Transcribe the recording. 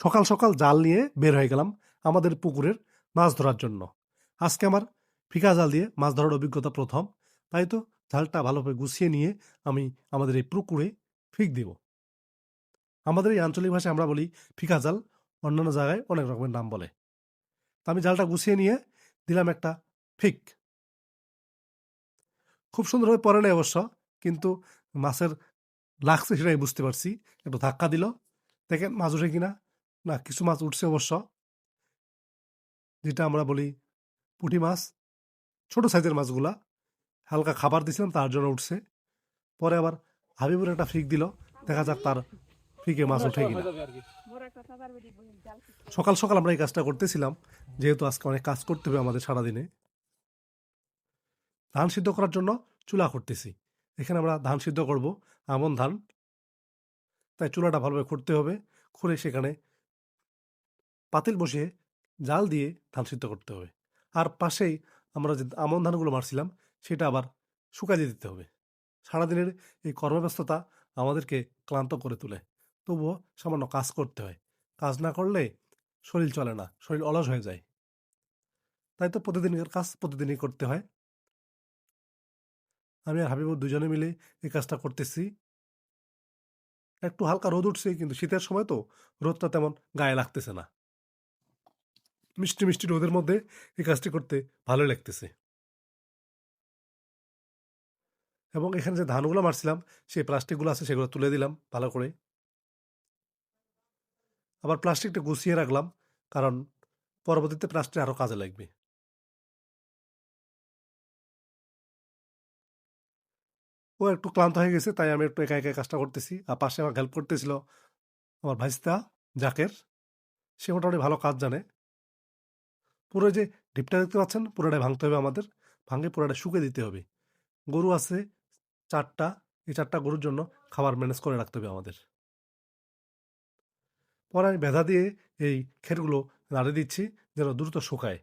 সকাল সকাল জাল নিয়ে বের হয়ে গেলাম আমাদের পুকুরের মাছ ধরার জন্য। আজকে আমার ফিকা জাল দিয়ে মাছ ধরার অভিজ্ঞতা প্রথম। তাই তো জালটা ভালোভাবে গুছিয়ে নিয়ে আমি আমাদের এই পুকুরে ফিক দিব। আমাদের এই আঞ্চলিক ভাষায় আমরা বলি ফিকা জাল, অন্যান্য জায়গায় অনেক রকমের নাম বলে। তা আমি জালটা গুছিয়ে নিয়ে দিলাম একটা ফিক। খুব সুন্দরভাবে পরে নেই অবশ্য, কিন্তু মাছের লাগছে সেটাই বুঝতে পারছি। একটু ধাক্কা দিল। দেখেন মাছ উঠে কিনা। না, কিছু মাছ উঠছে অবশ্য। যেটা আমরা বলি পুঁটি মাছ, ছোট সাইজের মাছগুলা। হালকা খাবার দিছিলাম, তার জন্য উঠছে। পরে আবার হাবিবুর একটা ফিক দিল, দেখা যাক তার ফিকে মাছ উঠে কিনা। সকাল সকাল আমরা এই কাজটা করতেছিলাম, যেহেতু আজকে অনেক কাজ করতে হবে আমাদের সারাদিনে। ধান সিদ্ধ করার জন্য চুলা করতেছি এখানে আমরা ধান সিদ্ধ করব, আমন ধান। তাই চুলাটা ভালোভাবে করতে হবে, খুঁড়ে সেখানে পাতিল বসিয়ে জাল দিয়ে ধান সিদ্ধ করতে হবে। আর পাশেই আমরা যে আমন ধানগুলো মারছিলাম, সেটা আবার শুকাইয়ে দিতে হবে। সারাদিনের এই কর্মব্যস্ততা আমাদেরকে ক্লান্ত করে তোলে। তবুও সামান্য কাজ করতে হয়। কাজ না করলে শরীর চলে না, শরীর অলস হয়ে যায়। তাই তো প্রতিদিনের কাজ প্রতিদিনই করতে হয়। আমি আর হাবিবুর দুজনে মিলে এই কাজটা করতেছি। একটু হালকা রোদ উঠছে, কিন্তু শীতের সময় তো রোদটা তেমন গায়ে লাগতেছে না। মিষ্টি মিষ্টি রোদের মধ্যে এই কাজটি করতে ভালো লাগতেছে। এবং এখানে যে ধানগুলো মারছিলাম, সেই প্লাস্টিকগুলো আছে, সেগুলো তুলে দিলাম ভালো করে। আবার প্লাস্টিকটা গুছিয়ে রাখলাম, কারণ পরবর্তীতে প্লাস্টিক আরও কাজে লাগবে। ও একটু ক্লান্ত হয়ে গেছে, তাই আমি একটু একা একা কাজটা করতেছি। আর পাশে আমার হেল্প করতেছিল আমার ভাইস্তা, জাকের। সে মোটামুটি ভালো কাজ জানে। পুরো যে ডিপটা দেখতে পাচ্ছেন, পুরোটাই ভাঙতে হবে আমাদের। ভাঙে পুরোটা শুকে দিতে হবে। গরু আছে চারটা, এই চারটা গরুর জন্য খাবার ম্যানেজ করে রাখতে হবে আমাদের। পরে আমি ভেদা দিয়ে এই ক্ষেতগুলো নাড়ে দিচ্ছি, যেন দ্রুত শুকায়।